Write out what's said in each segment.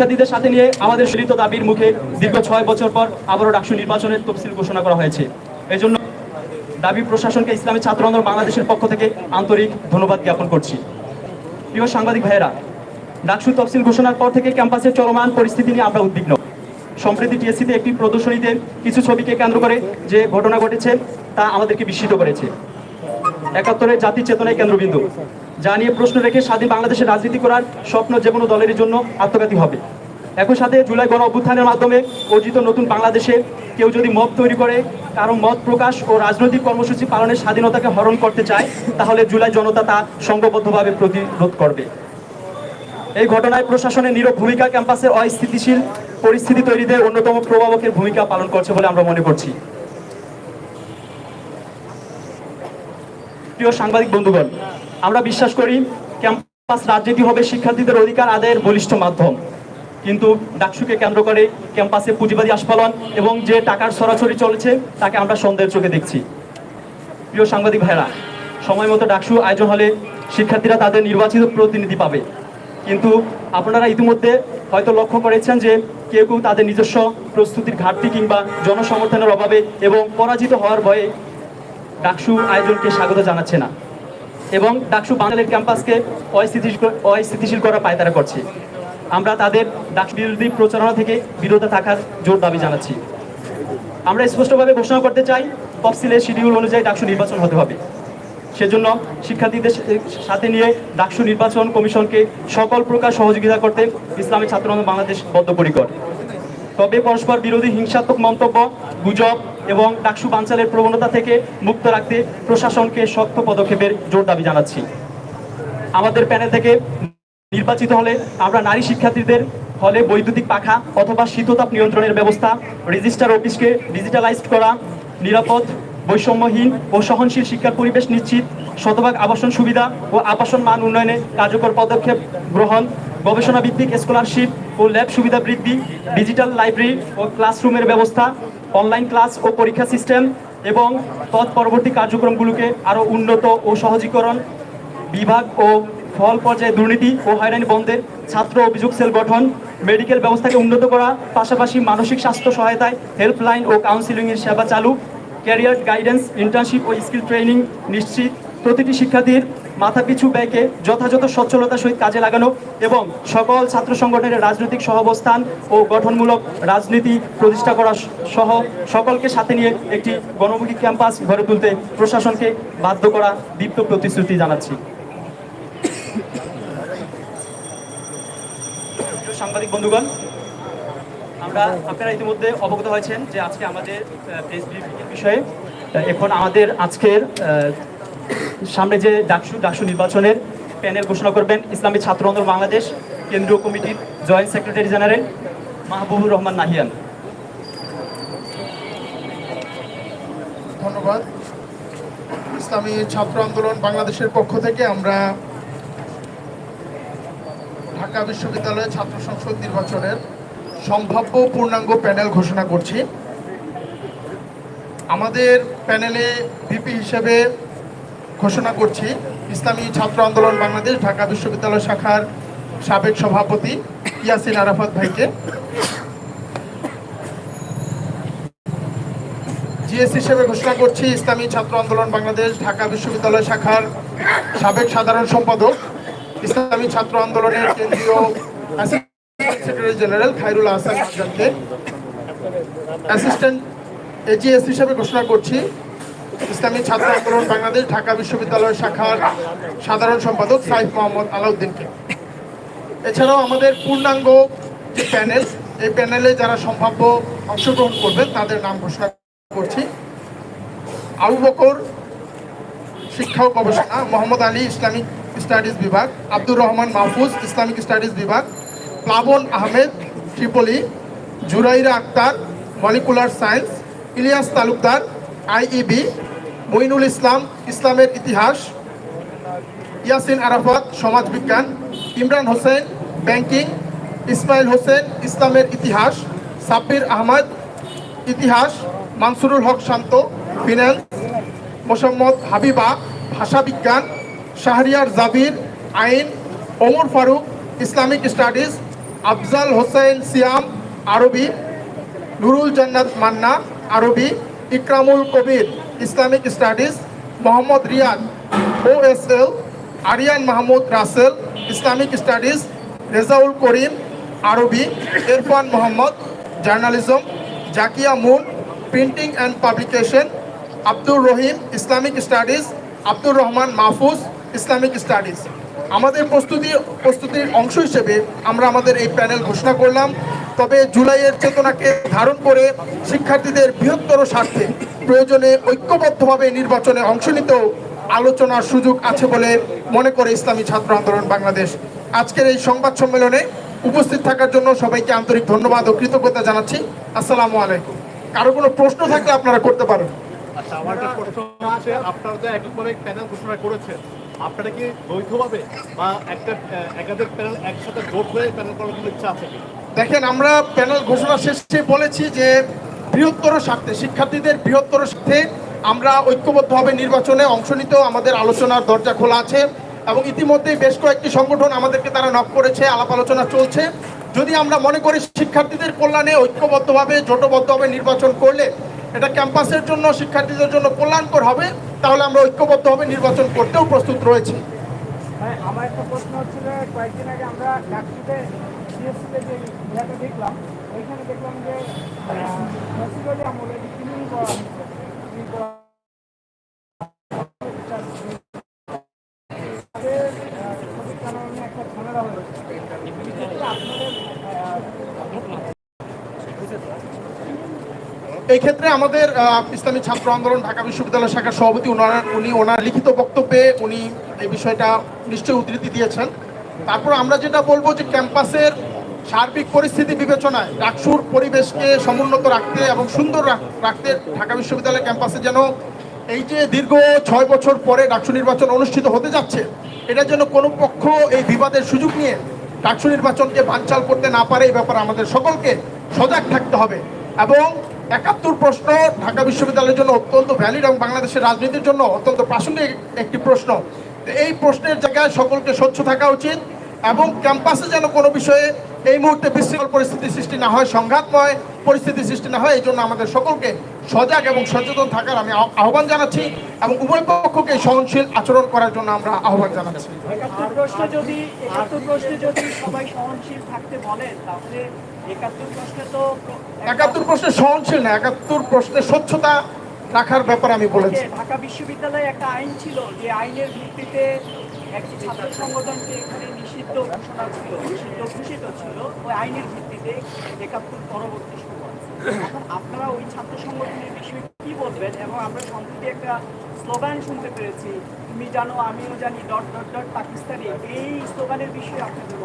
শিক্ষার্থীদের সাথে নিয়ে আমাদের সলিত দাবির মুখে দীর্ঘ ছয় বছর পর আবারও ডাকসু নির্বাচনের তফসিল ঘোষণা করা হয়েছে। এই জন্য দাবি প্রশাসনকে ইসলামী ছাত্র আন্দোলন বাংলাদেশের পক্ষ থেকে আন্তরিক ধন্যবাদ জ্ঞাপন করছি। প্রিয় সাংবাদিক ভাইয়েরা, ডাকসু তফসিল ঘোষণার পর থেকে ক্যাম্পাসের চলমান পরিস্থিতি নিয়ে আমরা উদ্বিগ্ন। সম্প্রতি টিএসসিতে একটি প্রদর্শনীতে কিছু ছবিকে কেন্দ্র করে যে ঘটনা ঘটেছে, তা আমাদেরকে বিস্মিত করেছে। একাত্তরের জাতির চেতনায় কেন্দ্রবিন্দু। যা নিয়ে প্রশ্ন রেখে স্বাধীন বাংলাদেশের রাজনীতি করার স্বপ্ন যে কোনো দলেরই জন্য আত্মঘাতী হবে। একই সাথে জুলাই গণ অভ্যুত্থানের মাধ্যমে অর্জিত নতুন বাংলাদেশে কেউ যদি মত তৈরি করে, কারও মত প্রকাশ ও রাজনৈতিক কর্মসূচি পালনের স্বাধীনতাকে হরণ করতে চায়, তাহলে জুলাই জনতা তা সংঘবদ্ধভাবে প্রতিরোধ করবে। এই ঘটনায় প্রশাসনের নীরব ভূমিকা ক্যাম্পাসের অস্থিতিশীল পরিস্থিতি তৈরিতে অন্যতম প্রভাবকের ভূমিকা পালন করছে বলে আমরা মনে করছি। প্রিয় সাংবাদিক বন্ধুগণ আমরা বিশ্বাস করি ক্যাম্পাস রাজনীতি হবে শিক্ষার্থীদের অধিকার আদায়ের বলিষ্ঠ মাধ্যম। কিন্তু ডাকসুকে কেন্দ্র করে ক্যাম্পাসে পুঁজিবাদী আস্ফালন এবং যে টাকার সরাসরি চলেছে, তাকে আমরা সন্দেহের চোখে দেখছি। প্রিয় সাংবাদিক ভাইরা সময় মতো ডাকসু আয়োজন হলে শিক্ষার্থীরা তাদের নির্বাচিত প্রতিনিধি পাবে। কিন্তু আপনারা ইতিমধ্যে হয়তো লক্ষ্য করেছেন যে কেউ কেউ তাদের নিজস্ব প্রস্তুতির ঘাটতি কিংবা জনসমর্থনের অভাবে এবং পরাজিত হওয়ার ভয়ে ডাকসু আয়োজনকে স্বাগত জানাচ্ছে না। এবং ডাকসু বাঙালির ক্যাম্পাসকে অস্থিতিশীল অস্থিতিশীল করার পায়তারা করছে। আমরা তাদের ডাকসু বিরোধী প্রচারণা থেকে বিরত থাকার জোর দাবি জানাচ্ছি। আমরা স্পষ্টভাবে ঘোষণা করতে চাই তফসিলের শিডিউল অনুযায়ী ডাকসু নির্বাচন হতে হবে। সেজন্য শিক্ষার্থীদের সাথে নিয়ে ডাকসু নির্বাচন কমিশনকে সকল প্রকার সহযোগিতা করতে ইসলামী ছাত্র বাংলাদেশ বদ্ধপরিকর। তবে পরস্পর বিরোধী হিংসাত্মক মন্তব্য, গুজব এবং ডাকসু বাঞ্চালের প্রবণতা থেকে মুক্ত রাখতে প্রশাসনকে শক্ত পদক্ষেপের জোর দাবি জানাচ্ছি। আমাদের প্যানেল থেকে নির্বাচিত হলে আমরা নারী শিক্ষার্থীদের হলে বৈদ্যুতিক পাখা অথবা শীততাপ নিয়ন্ত্রণের ব্যবস্থা, রেজিস্টার অফিসকে ডিজিটালাইজড করা, নিরাপদ, বৈষম্যহীন ও সহনশীল শিক্ষার পরিবেশ নিশ্চিত, শতভাগ আবাসন সুবিধা ও আবাসন মান উন্নয়নে কার্যকর পদক্ষেপ গ্রহণ গবেষণা ভিত্তিক স্কলারশিপ ও ল্যাব সুবিধা বৃদ্ধি, ডিজিটাল লাইব্রেরি ও ক্লাসরুমের ব্যবস্থা অনলাইন ক্লাস ও পরীক্ষা সিস্টেম এবং তৎপরবর্তী কার্যক্রমগুলোকে আরও উন্নত ও সহজীকরণ, বিভাগ ও ফল পর্যায়ে দুর্নীতি ও হয়রানি বন্ধের ছাত্র অভিযোগ সেল গঠন মেডিকেল ব্যবস্থাকে উন্নত করা, পাশাপাশি মানসিক স্বাস্থ্য সহায়তায় হেল্পলাইন ও কাউন্সিলিংয়ের সেবা চালু ক্যারিয়ার গাইডেন্স ইন্টার্নশিপ ও স্কিল ট্রেনিং নিশ্চিত। প্রতিটি শিক্ষার্থীর মাথাপিছু ব্যয়কে যথাযথ সচ্ছলতার সহিত কাজে লাগানো এবং সকল ছাত্র সংগঠনের রাজনৈতিক সহাবস্থান ও গঠনমূলক রাজনীতি প্রতিষ্ঠা করা সহ সকলকে সাথে নিয়ে একটি গণমুখী ক্যাম্পাস গড়ে তুলতে প্রশাসনকে বাধ্য করা দীপ্ত প্রতিশ্রুতি জানাচ্ছি। সাংবাদিক বন্ধুগণ, আমরা আপনারা ইতিমধ্যে অবগত হয়েছেন যে আজকে আমাদের বিষয়ে এখন আমাদের আজকের সামনে যে ডাকসু ডাকসু নির্বাচনের প্যানেল ঘোষণা করবেন ইসলামী ছাত্র আন্দোলন বাংলাদেশ কেন্দ্রীয় কমিটির joint secretary general Mahbubur Rahman Nahiyan. ধন্যবাদ। ইসলামী ছাত্র আন্দোলন বাংলাদেশের পক্ষ থেকে আমরা ঢাকা বিশ্ববিদ্যালয়ের ছাত্র সংসদ নির্বাচনের সম্ভাব্য পূর্ণাঙ্গ প্যানেল ঘোষণা করছি। আমাদের প্যানেলে ভিপি হিসেবে ঘোষণা করছি, ইসলামী ছাত্র আন্দোলন বাংলাদেশ ঢাকা বিশ্ববিদ্যালয় শাখার সাবেক সভাপতি ইয়াসিন আরাফাত ভাইকে। জিএস হিসেবে ঘোষণা করছি, ইসলামী ছাত্র আন্দোলন বাংলাদেশ ঢাকা বিশ্ববিদ্যালয় শাখার সাবেক সাধারণ সম্পাদক, ইসলামী ছাত্র আন্দোলনের কেন্দ্রীয় secretary general Khairul Ahsan assistant AGS হিসেবে ঘোষণা করছি ইসলামী ছাত্র আন্দোলন বাংলাদেশ ঢাকা বিশ্ববিদ্যালয় শাখার সাধারণ সম্পাদক সাইফ মোহাম্মদ আলাউদ্দিনকে। এছাড়াও আমাদের পূর্ণাঙ্গ যে প্যানেল, এই প্যানেলে যারা সম্ভাব্য অংশগ্রহণ করবেন, তাদের নাম ঘোষণা করছি। আবু বকর শিক্ষা ও গবেষণা, মোহাম্মদ আলী ইসলামিক স্টাডিজ বিভাগ, আব্দুর রহমান মাহফুজ ইসলামিক স্টাডিজ বিভাগ, Plabon Ahmed Tripoli Juraira Akter, molecular science, Ilias Talukdar, IEB Moinul Islam, ইসলামের ইতিহাস, ইয়াসিন আরাফাত সমাজবিজ্ঞান ইমরান হোসেন, ব্যাংকিং, ইসমাইল হোসেন, ইসলামের ইতিহাস, সাব্বির আহমদ, ইতিহাস, মানসুরুল হক শান্ত ফিন্যান্স মোসাম্মদ হাবিবা ভাষাবিজ্ঞান শাহরিয়ার জাবির, আইন, ওমর ফারুক, ইসলামিক স্টাডিজ, আফজাল হোসেন সিয়াম, আরবি, নুরুল জান্নাত মান্না, আরবি, ইকরামুল কবির। ইসলামিক স্টাডিজ মোহাম্মদ রিয়াদ ও S L Arian Mahmud Rasel Islamic studies Rezaul Karim আরবি Irfan Mohammad journalism Zakia Moon printing and publication Abdur Rahim Islamic studies Abdur Rahman Mahfuz Islamic studies আমাদের প্রস্তুতি, প্রস্তুতির অংশ হিসেবে আমরা আমাদের এই প্যানেল ঘোষণা করলাম। তবে জুলাইয়ের চেতনাকে ধারণ করে শিক্ষার্থীদের বৃহত্তর স্বার্থে প্রয়োজনে ঐক্যবদ্ধভাবে নির্বাচনে অংশ নিতেও আলোচনার সুযোগ আছে বলে মনে করে ইসলামী ছাত্র আন্দোলন বাংলাদেশ। আজকের এই সংবাদ সম্মেলনে উপস্থিত থাকার জন্য সবাইকে আন্তরিক ধন্যবাদ ও কৃতজ্ঞতা জানাচ্ছি। আসসালামু আলাইকুম। কারও কোনো প্রশ্ন থাকলে আপনারা করতে পারেন। আচ্ছা আমার একটা প্রশ্ন আছে। আপনারা যে এককভাবে প্যানেল ঘোষণা করেছেন। আপনারা কি বা একটা একাধিক প্যানেল একসাথে জোট হয়ে প্যানেল করার কোনো ইচ্ছা আছে দেখেন আমরা প্যানেল ঘোষণা শেষে বলেছি যে বৃহত্তর স্বার্থে, শিক্ষার্থীদের বৃহত্তর স্বার্থে আমরা ঐক্যবদ্ধভাবে নির্বাচনে অংশ নিতেও আমাদের আলোচনার দরজা খোলা আছে এবং ইতিমধ্যেই বেশ কয়েকটি সংগঠন আমাদেরকে তারা নক করেছে, আলাপ আলোচনা চলছে। যদি আমরা মনে করি শিক্ষার্থীদের কল্যাণে ঐক্যবদ্ধভাবে, জোটবদ্ধভাবে নির্বাচন করলে এটা ক্যাম্পাসের জন্য, শিক্ষার্থীদের জন্য কল্যাণকর হবে, তাহলে আমরা ঐক্যবদ্ধভাবে নির্বাচন করতেও প্রস্তুত রয়েছি। আমার একটা প্রশ্ন হচ্ছিল, কয়েকদিন আগে আমরা দেখলাম ওইখানে দেখলাম যে এই ক্ষেত্রে আমাদের ইসলামী ছাত্র আন্দোলন ঢাকা বিশ্ববিদ্যালয় শাখার সভাপতি ওনার, উনি ওনার লিখিত বক্তব্যে উনি এই বিষয়টা নিশ্চয়ই উদ্ধৃতি দিয়েছেন। তারপর আমরা যেটা বলব যে ক্যাম্পাসের সার্বিক পরিস্থিতি বিবেচনায় ডাকসুর পরিবেশকে সমুন্নত রাখতে এবং সুন্দর রাখতে ঢাকা বিশ্ববিদ্যালয় ক্যাম্পাসে যেন এই যে দীর্ঘ ছয় বছর পরে ডাকসু নির্বাচন অনুষ্ঠিত হতে যাচ্ছে, এটার জন্য কোনো পক্ষ এই বিবাদের সুযোগ নিয়ে ডাকসু নির্বাচনকে বানচাল করতে না পারে এই ব্যাপারে আমাদের সকলকে সজাগ থাকতে হবে। এবং একাত্তর প্রশ্ন ঢাকা বিশ্ববিদ্যালয়ের জন্য অত্যন্ত ভ্যালিড এবং বাংলাদেশের রাজনীতির জন্য অত্যন্ত প্রাসঙ্গিক একটি প্রশ্ন। এই প্রশ্নের জায়গায় সকলকে স্বচ্ছ থাকা উচিত এবং ক্যাম্পাসে যেন কোনো বিষয়ে এই মুহূর্তে বিশৃঙ্খল পরিস্থিতি সৃষ্টি না হয় সংঘাতময় পরিস্থিতি সৃষ্টি না হয় এই জন্য আমাদের সকলকে সজাগ এবং সচেতন থাকার আমি আহ্বান জানাচ্ছি এবং উভয় পক্ষকে সহনশীল আচরণ করার জন্য আমরা আহ্বান জানাচ্ছি। একাত্তর প্রশ্নে যদি যদি সবাই সহনশীল থাকতে বলেন তাহলে একাত্তর প্রশ্নে তো একাত্তর প্রশ্নে সহনশীল না একাত্তর প্রশ্নে স্বচ্ছতা রাখার ব্যাপারে আমি বলেছি। ঢাকা বিশ্ববিদ্যালয়ে একটা আইন ছিল যে আইনের ভিত্তিতে একটি ছাত্র সংগঠনকে এখানে ছিল ওই আইনের পরবর্তী এখন আপনারা ওই ছাত্র সংগঠনের কি বলবেন এবং আমরা একটা শুনতে তুমি জানো আমিও জানি ডট ডট ডট পাকিস্তানি এই বিষয়ে আপনাদের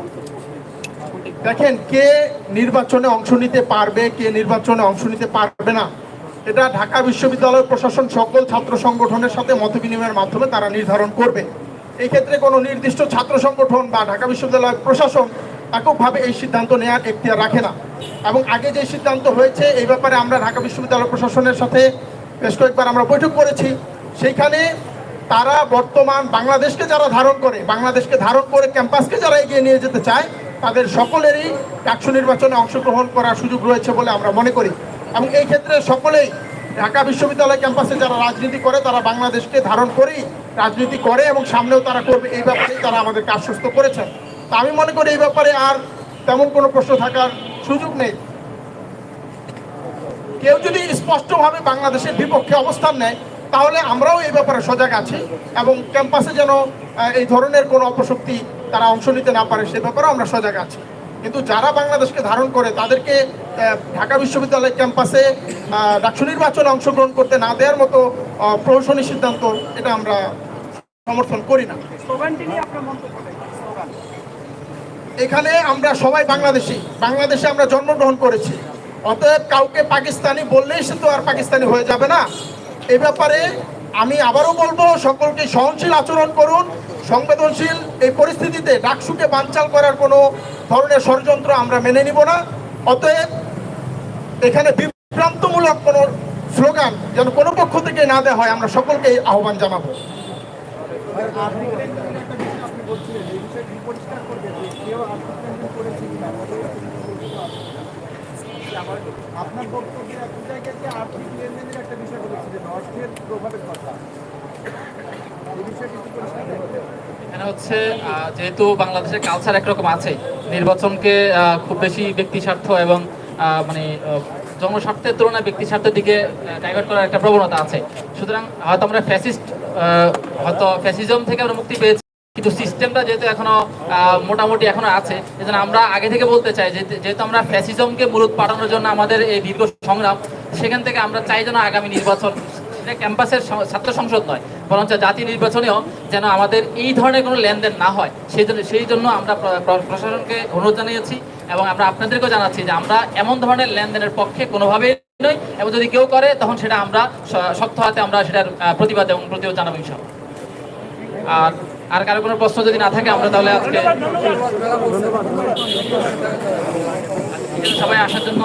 দেখেন, কে নির্বাচনে অংশ নিতে পারবে, কে নির্বাচনে অংশ নিতে পারবে না, এটা ঢাকা বিশ্ববিদ্যালয় প্রশাসন, সকল ছাত্র সংগঠনের সাথে মত বিনিময়ের মাধ্যমে তারা নির্ধারণ করবে। এই ক্ষেত্রে কোনো নির্দিষ্ট ছাত্র সংগঠন বা ঢাকা বিশ্ববিদ্যালয় প্রশাসন এককভাবে এই সিদ্ধান্ত নেওয়ার এখতিয়ার রাখে না। এবং আগে যে সিদ্ধান্ত হয়েছে, এই ব্যাপারে আমরা ঢাকা বিশ্ববিদ্যালয় প্রশাসনের সাথে বেশ কয়েকবার আমরা বৈঠক করেছি। সেইখানে তারা বর্তমান বাংলাদেশকে যারা ধারণ করে, বাংলাদেশকে ধারণ করে ক্যাম্পাসকে যারা এগিয়ে নিয়ে যেতে চায়, তাদের সকলেরই ডাকসু নির্বাচনে অংশগ্রহণ করার সুযোগ রয়েছে বলে আমরা মনে করি। এবং এই ক্ষেত্রে সকলেই ঢাকা বিশ্ববিদ্যালয় ক্যাম্পাসে যারা রাজনীতি করে, তারা বাংলাদেশকে ধারণ করেই রাজনীতি করে এবং সামনেও তারা করবে, এই ব্যাপারেই তারা আমাদেরকে আশ্বস্ত করেছেন তা আমি মনে করি এই ব্যাপারে আর তেমন কোনো প্রশ্ন থাকার সুযোগ নেই। কেউ যদি স্পষ্টভাবে বাংলাদেশের বিপক্ষে অবস্থান নেয়, তাহলে আমরাও এই ব্যাপারে সজাগ আছি এবং ক্যাম্পাসে যেন এই ধরনের কোনো অপশক্তি তারা অংশ নিতে না পারে, সে ব্যাপারেও আমরা সজাগ আছি। কিন্তু যারা বাংলাদেশকে ধারণ করে, তাদেরকে ঢাকা বিশ্ববিদ্যালয় ক্যাম্পাসে ডাকসু নির্বাচনে অংশগ্রহণ করতে না দেওয়ার মতো প্রহসনী সিদ্ধান্ত, এটা আমরা সমর্থন করি না। এখানে আমরা সবাই বাংলাদেশি। বাংলাদেশে আমরা জন্মগ্রহণ করেছি। অতএব কাউকে পাকিস্তানি বললেই সে তো আর পাকিস্তানি হয়ে যাবে না। এ ব্যাপারে আমি আবারও বলব, সকলকে সহনশীল আচরণ করুন। সংবেদনশীল এই পরিস্থিতিতে ডাকসুকে বানচাল করার কোনো ধরনের ষড়যন্ত্র আমরা মেনে নিব না। অতএব এখানে বিভ্রান্তমূলক কোনো স্লোগান যেন কোনো পক্ষ থেকে না দেওয়া হয়, আমরা সকলকে আহ্বান জানাব। আপনার এক জায়গায় যে আর্থিক লেনদেনের একটা বিষয় প্রভাবের কথা। হচ্ছে যেহেতু বাংলাদেশের কালচার একরকম আছে, নির্বাচনকে খুব বেশি ব্যক্তি স্বার্থ এবং মানে জনস্বার্থের তুলনায় ব্যক্তি স্বার্থের দিকে ডাইভার্ট করার একটা প্রবণতা আছে। সুতরাং হয়তো আমরা ফ্যাসিস্ট হয়তো ফ্যাসিজম থেকে আমরা মুক্তি পেয়েছি, কিন্তু সিস্টেমটা যেহেতু এখনও মোটামুটি এখনও আছে, এজন্য আমরা আগে থেকে বলতে চাই যেহেতু আমরা ফ্যাসিজমকে মূলত পাঠানোর জন্য আমাদের এই দীর্ঘ সংগ্রাম, সেখান থেকে আমরা চাই যেন আগামী নির্বাচন ক্যাম্পাসের ছাত্র সংসদ নয়, বরঞ্চ জাতীয় নির্বাচনেও যেন আমাদের এই ধরনের কোনো লেনদেন না হয়, সেই জন্য সেই জন্য আমরা প্র- প্র- প্রশাসনকে অনুরোধ জানিয়েছি এবং আমরা আপনাদেরকেও জানাচ্ছি যে আমরা এমন ধরনের লেনদেনের পক্ষে কোনোভাবেই নই এবং যদি কেউ করে, তখন সেটা আমরা শক্ত হাতে আমরা সেটার প্রতিবাদ এবং প্রতিবাদ জানাব ইনশাল্লাহ আর আর কারও কোনো প্রশ্ন যদি না থাকে, আমরা তাহলে আজকে সবাই আসার জন্য